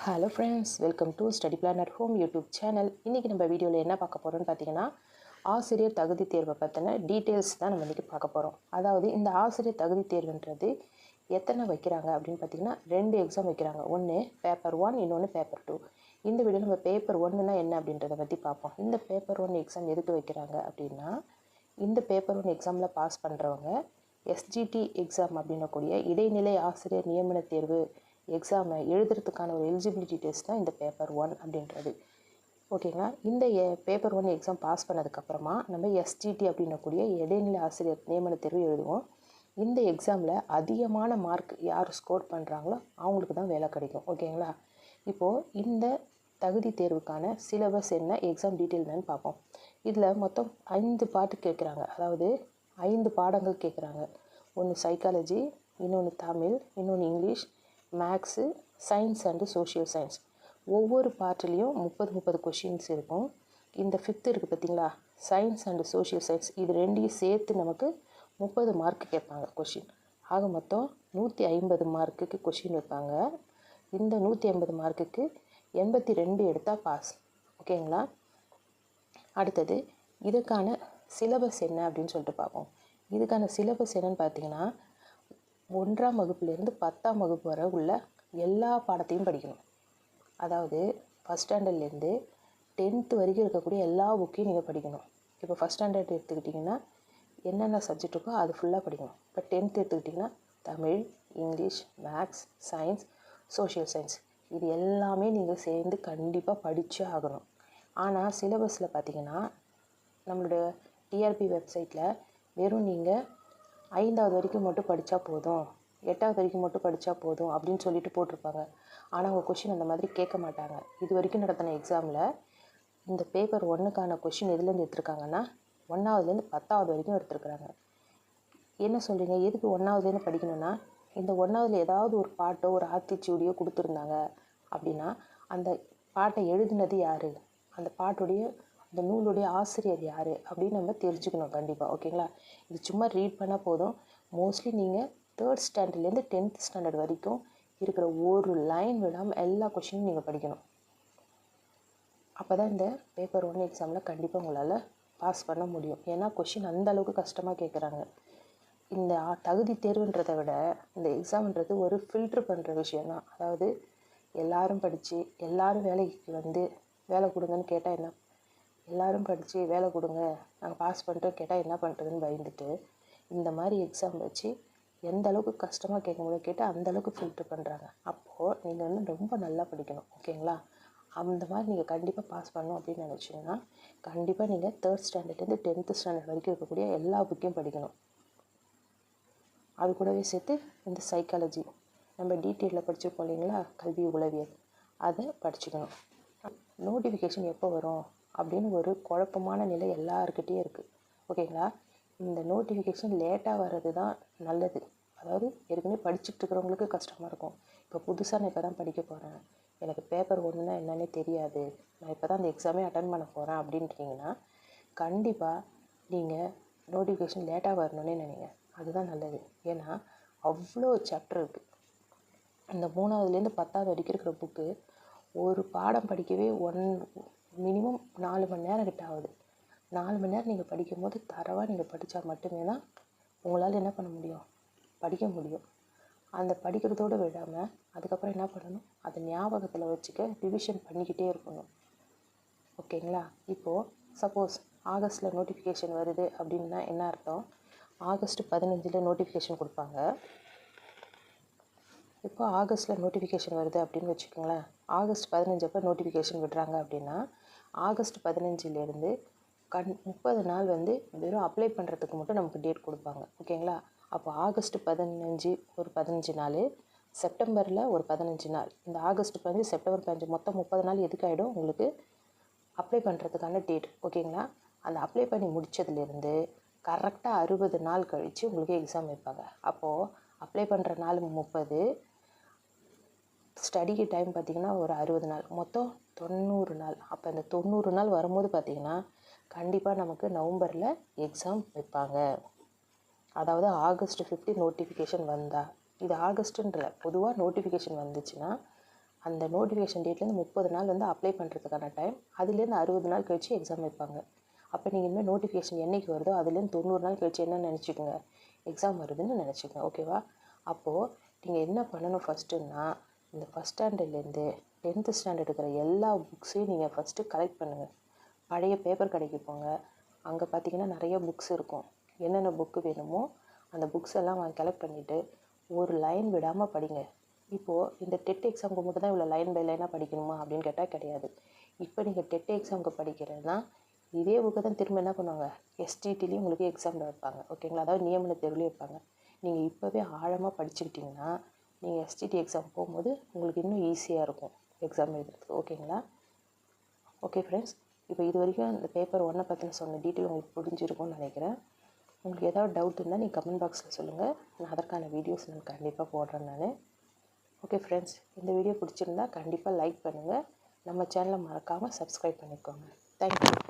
Hello friends welcome to study plan at home YouTube channel இன்றைக்கி நம்ம வீடியோவில் என்ன பார்க்க போகிறோம்னு பார்த்தீங்கன்னா ஆசிரியர் தகுதி தேர்வை பற்றின டீட்டெயில்ஸ் தான் நம்ம இன்றைக்கி பார்க்க போகிறோம் அதாவது இந்த ஆசிரியர் தகுதி தேர்வுன்றது எத்தனை வைக்கிறாங்க அப்படின்னு பார்த்தீங்கன்னா ரெண்டு எக்ஸாம் வைக்கிறாங்க. ஒன்று பேப்பர் ஒன் இன்னொன்று பேப்பர் டூ இந்த வீடியோ நம்ம பேப்பர் ஒன்றுனா என்ன அப்படின்றத பற்றி பார்ப்போம். இந்த பேப்பர் ஒன் எக்ஸாம் எதுக்கு வைக்கிறாங்க அப்படின்னா இந்த பேப்பர் ஒன் எக்ஸாமில் பாஸ் பண்ணுறவங்க எஸ்ஜிடி எக்ஸாம் அப்படின்னக்கூடிய இடைநிலை ஆசிரியர் நியமன தேர்வு எக்ஸாமை எழுதுறதுக்கான ஒரு எலிஜிபிலிட்டி டெஸ்ட் தான் இந்த பேப்பர் ஒன் அப்படின்றது. ஓகேங்களா இந்த பேப்பர் ஒன் எக்ஸாம் பாஸ் பண்ணதுக்கப்புறமா நம்ம எஸ்டிடி அப்படின்னக்கூடிய இடைநிலை ஆசிரியர் நியமன தேர்வு எழுதுவோம். இந்த எக்ஸாமில் அதிகமான மார்க் யார் ஸ்கோர் பண்ணுறாங்களோ அவங்களுக்கு தான் வேலை கிடைக்கும். ஓகேங்களா இப்போது இந்த தகுதி தேர்வுக்கான சிலபஸ் என்ன எக்ஸாம் டீட்டெயில் என்னன்னு பார்ப்போம். இதில் மொத்தம் ஐந்து பாட்டு கேட்குறாங்க அதாவது ஐந்து பாடங்கள் கேட்குறாங்க ஒன்று சைக்காலஜி இன்னொன்று தமிழ் இன்னொன்று English maths science and social science ஒவ்வொரு பார்ட்லேயும் முப்பது முப்பது கொஷின்ஸ் இருக்கும். இந்த ஃபிஃப்த்து இருக்குது பார்த்தீங்களா? சயின்ஸ் அண்டு சோஷியல் சயின்ஸ் இது ரெண்டையும் சேர்த்து நமக்கு முப்பது மார்க்கு கேட்பாங்க கொஷின் ஆக மொத்தம் நூற்றி ஐம்பது மார்க்குக்கு கொஷின் வைப்பாங்க. இந்த நூற்றி ஐம்பது மார்க்குக்கு எண்பத்தி ரெண்டு எடுத்தால் பாஸ் ஓகேங்களா அடுத்தது இதுக்கான சிலபஸ் என்ன அப்படின்னு சொல்லிட்டு பார்ப்போம். இதுக்கான சிலபஸ் என்னன்னு பார்த்தீங்கன்னா ஒன்றாம் வகுப்புலேருந்து பத்தாம் வகுப்பு வரை உள்ள எல்லா பாடத்தையும் படிக்கணும். அதாவது ஃபஸ்ட் ஸ்டாண்டர்ட்லேருந்து டென்த்து வரைக்கும் இருக்கக்கூடிய எல்லா புக்கையும் நீங்கள் படிக்கணும். இப்போ ஃபஸ்ட் ஸ்டாண்டர்ட் எடுத்துக்கிட்டிங்கன்னா என்னென்ன சப்ஜெக்ட் இருக்கோ அது ஃபுல்லாக படிக்கணும். இப்போ டென்த் எடுத்துக்கிட்டிங்கன்னா Tamil English maths science social science இது எல்லாமே நீங்கள் சேர்ந்து கண்டிப்பாக படித்தே ஆகணும். ஆனால் சிலபஸில் பார்த்தீங்கன்னா நம்மளுடைய டிஆர்பி வெப்சைட்டில் வெறும் நீங்கள் ஐந்தாவது வரைக்கும் மட்டும் படித்தா போதும் எட்டாவது வரைக்கும் மட்டும் படித்தா போதும் அப்படின்னு சொல்லிட்டு போட்டிருப்பாங்க. ஆனால் அவங்க கொஷின் அந்த மாதிரி கேட்க மாட்டாங்க. இது வரைக்கும் நடத்தின எக்ஸாமில் இந்த பேப்பர் ஒன்றுக்கான கொஷின் எதுலேருந்து எடுத்திருக்காங்கன்னா ஒன்றாவதுலேருந்து பத்தாவது வரைக்கும் எடுத்திருக்கிறாங்க. என்ன சொல்கிறீங்க எதுக்கு ஒன்றாவதுலேருந்து படிக்கணும்னா இந்த ஒன்றாவதுல ஏதாவது ஒரு பாட்டோ ஒரு ஆத்திச்சூடியோ கொடுத்துருந்தாங்க அப்படின்னா அந்த பாட்டை எழுதினது யார்? அந்த பாட்டுடைய அந்த நூலுடைய ஆசிரியர் யார் அப்படின்னு நம்ம தெரிஞ்சுக்கணும் கண்டிப்பாக ஓகேங்களா இது சும்மா ரீட் பண்ணால் போதும். மோஸ்ட்லி நீங்கள் தேர்ட் ஸ்டாண்டர்ட்லேருந்து டென்த் ஸ்டாண்டர்ட் வரைக்கும் இருக்கிற ஒரு லைன் விடாமல் எல்லா கொஷினும் நீங்கள் படிக்கணும். அப்போ தான் இந்த பேப்பர் ஒன் எக்ஸாமில் கண்டிப்பாக உங்களால் பாஸ் பண்ண முடியும். ஏன்னா கொஷின் அந்த அளவுக்கு கஷ்டமாக கேட்குறாங்க இந்த தகுதி தேர்வுன்றதை விட இந்த எக்ஸாம்ன்றது ஒரு ஃபில்ட்ரு பண்ணுற விஷயந்தான் அதாவது எல்லாரும் படித்து எல்லாரும் வேலைக்கு வந்து வேலை கொடுங்கன்னு கேட்டால் என்ன? எல்லோரும் படித்து வேலை கொடுங்க. நாங்கள் பாஸ் பண்ணிட்டோம். கேட்டால் என்ன பண்ணுறதுன்னு பயந்துட்டு இந்த மாதிரி எக்ஸாம் வச்சு எந்த அளவுக்கு கஷ்டமாக கேட்க முடியும் கேட்டால் அந்தளவுக்கு ஃபில்ட்ரு பண்ணுறாங்க அப்போது நீங்கள் வந்து ரொம்ப நல்லா படிக்கணும். ஓகேங்களா? அந்த மாதிரி நீங்கள் கண்டிப்பாக பாஸ் பண்ணணும் அப்படின்னு நினச்சிங்கன்னா கண்டிப்பாக நீங்கள் தேர்ட் ஸ்டாண்டர்ட்லேருந்து டென்த்து ஸ்டாண்டர்ட் வரைக்கும் இருக்கக்கூடிய எல்லா புக்கையும் படிக்கணும். அது கூடவே சேர்த்து இந்த சைக்காலஜி நம்ம டீட்டெயிலில் படிச்சிருப்போம் இல்லைங்களா? கல்வி உளவியல். அதை படிச்சுக்கணும். நோட்டிஃபிகேஷன் எப்போ வரும்? அப்படின்னு ஒரு குழப்பமான நிலை எல்லாருக்கிட்டேயும் இருக்குது ஓகேங்களா? இந்த நோட்டிஃபிகேஷன் லேட்டாக வர்றது தான் நல்லது. அதாவது ஏற்கனவே படிச்சுட்டு இருக்கிறவங்களுக்கு கஷ்டமாக இருக்கும். இப்போ புதுசாக நான் இப்போ தான் படிக்க போகிறேன் எனக்கு பேப்பர் ஒன்றுனா என்னன்னே தெரியாது. நான் இப்போ தான் அந்த எக்ஸாமே அட்டன் பண்ண போகிறேன் அப்படின்றீங்கன்னா கண்டிப்பாக நீங்கள் நோட்டிஃபிகேஷன் லேட்டாக வரணுன்னே நினைங்க. அதுதான் நல்லது. ஏன்னா அவ்வளோ சாப்டர் இருக்குது இந்த மூணாவதுலேருந்து பத்தாவது வரைக்கும் இருக்கிற புக்கு ஒரு பாடம் படிக்கவே ஒன் மினிமம் நாலு மணி நேரம் கிட்ட ஆகுது. நாலு மணி நேரம் நீங்கள் படிக்கும்போது தரவாக நீங்கள் படித்தா மட்டுமே தான் உங்களால் என்ன பண்ண முடியும்? படிக்க முடியும். அந்த படிக்கிறதோடு விடாமல் அதுக்கப்புறம் என்ன பண்ணணும்? அதை ஞாபகத்தில் வச்சுக்க ரிவிஷன் பண்ணிக்கிட்டே இருக்கணும். ஓகேங்களா? இப்போது சப்போஸ் ஆகஸ்ட்டில் நோட்டிஃபிகேஷன் வருது அப்படின்னா என்ன அர்த்தம்? ஆகஸ்ட் பதினஞ்சில் நோட்டிஃபிகேஷன் கொடுப்பாங்க. இப்போ ஆகஸ்ட்டில் நோட்டிஃபிகேஷன் வருது அப்படின்னு வச்சுக்கோங்களேன். ஆகஸ்ட் பதினஞ்சப்போ நோட்டிஃபிகேஷன் விடுறாங்க அப்படின்னா ஆகஸ்ட் பதினஞ்சுலேருந்து கண் முப்பது நாள் வந்து வெறும் அப்ளை பண்ணுறதுக்கு மட்டும் நமக்கு டேட் கொடுப்பாங்க. ஓகேங்களா? அப்போ ஆகஸ்ட் பதினஞ்சு ஒரு பதினஞ்சு நாள். செப்டம்பரில் ஒரு பதினஞ்சு நாள். இந்த ஆகஸ்ட் பதினஞ்சு செப்டம்பர் பதினஞ்சு மொத்தம் முப்பது நாள் எதுக்கு ஆகிடும் உங்களுக்கு அப்ளை பண்ணுறதுக்கான டேட் ஓகேங்களா? அந்த அப்ளை பண்ணி முடித்ததுலேருந்து கரெக்டாக அறுபது நாள் கழித்து உங்களுக்கு எக்ஸாம் வைப்பாங்க. அப்போது அப்ளை பண்ணுற நாள் முப்பது. ஸ்டடிக்கு டைம் பார்த்திங்கன்னா ஒரு அறுபது நாள். மொத்தம் தொண்ணூறு நாள். அப்போ இந்த தொண்ணூறு நாள் வரும்போது பார்த்திங்கன்னா கண்டிப்பாக நமக்கு நவம்பரில் எக்ஸாம் வைப்பாங்க. அதாவது ஆகஸ்ட் ஃபிஃப்டி நோட்டிஃபிகேஷன் வந்தால் இது ஆகஸ்ட்டுன்ற பொதுவாக நோட்டிஃபிகேஷன் வந்துச்சுன்னா அந்த நோட்டிஃபிகேஷன் டேட்லேருந்து முப்பது நாள் வந்து அப்ளை பண்ணுறதுக்கான டைம் அதுலேருந்து அறுபது நாள் கழித்து எக்ஸாம் வைப்பாங்க. அப்போ நீங்கள் இனிமேல் நோட்டிஃபிகேஷன் என்றைக்கு வருதோ அதுலேருந்து தொண்ணூறு நாள் கழிச்சு என்ன நினச்சிக்கோங்க? எக்ஸாம் வருதுன்னு நினச்சிக்கோங்க ஓகேவா அப்போது நீங்கள் என்ன பண்ணணும் ஃபஸ்ட்டுன்னா இந்த ஃபஸ்ட் ஸ்டாண்டர்ட்லேருந்து டென்த்து ஸ்டாண்டர்ட் இருக்கிற எல்லா புக்ஸையும் நீங்கள் ஃபஸ்ட்டு கலெக்ட் பண்ணுங்கள் பழைய பேப்பர் கடைக்கு போங்க. அங்கே பார்த்தீங்கன்னா நிறைய புக்ஸ் இருக்கும். என்னென்ன புக்கு வேணுமோ அந்த புக்ஸ் எல்லாம் வாங்கி கலெக்ட் பண்ணிவிட்டு ஒரு லைன் விடாமல் படிங்க. இப்போது இந்த டெட் எக்ஸாமுக்கு மட்டும் தான் இவ்வளோ லைன் பை லைனாக படிக்கணுமா அப்படின்னு கேட்டால் கிடையாது. இப்போ நீங்கள் டெட் எக்ஸாமுக்கு படிக்கிறதுனா இதே புக்கை தான் திரும்ப என்ன பண்ணுவாங்க? எஸ்டிடிலையும் உங்களுக்கு எக்ஸாமில் வைப்பாங்க. ஓகேங்களா அதாவது நியமன தேர்வுலேயும் வைப்பாங்க. நீங்கள் இப்போவே ஆழமாக படிச்சுக்கிட்டிங்கன்னா நீங்கள் எஸ்டிடி எக்ஸாம் போகும்போது உங்களுக்கு இன்னும் ஈஸியாக இருக்கும். எக்ஸாம் எழுதுறதுக்கு. ஓகேங்களா ஓகே ஃப்ரெண்ட்ஸ் இப்போ இது வரைக்கும் இந்த பேப்பர் ஒன்றை பற்றின சொன்ன டீட்டெயில் உங்களுக்கு புரிஞ்சிருக்கும்னு நினைக்கிறேன். உங்களுக்கு ஏதாவது டவுட் இருந்தால் நீங்கள் கமெண்ட் பாக்ஸில் சொல்லுங்கள் நான் அதற்கான வீடியோஸ் நான் கண்டிப்பாக போடுறேன் நான். ஓகே ஃப்ரெண்ட்ஸ் இந்த வீடியோ பிடிச்சிருந்தா கண்டிப்பாக லைக் பண்ணுங்கள் நம்ம சேனலை மறக்காமல் சப்ஸ்கிரைப் பண்ணிக்கோங்க. தேங்க்யூ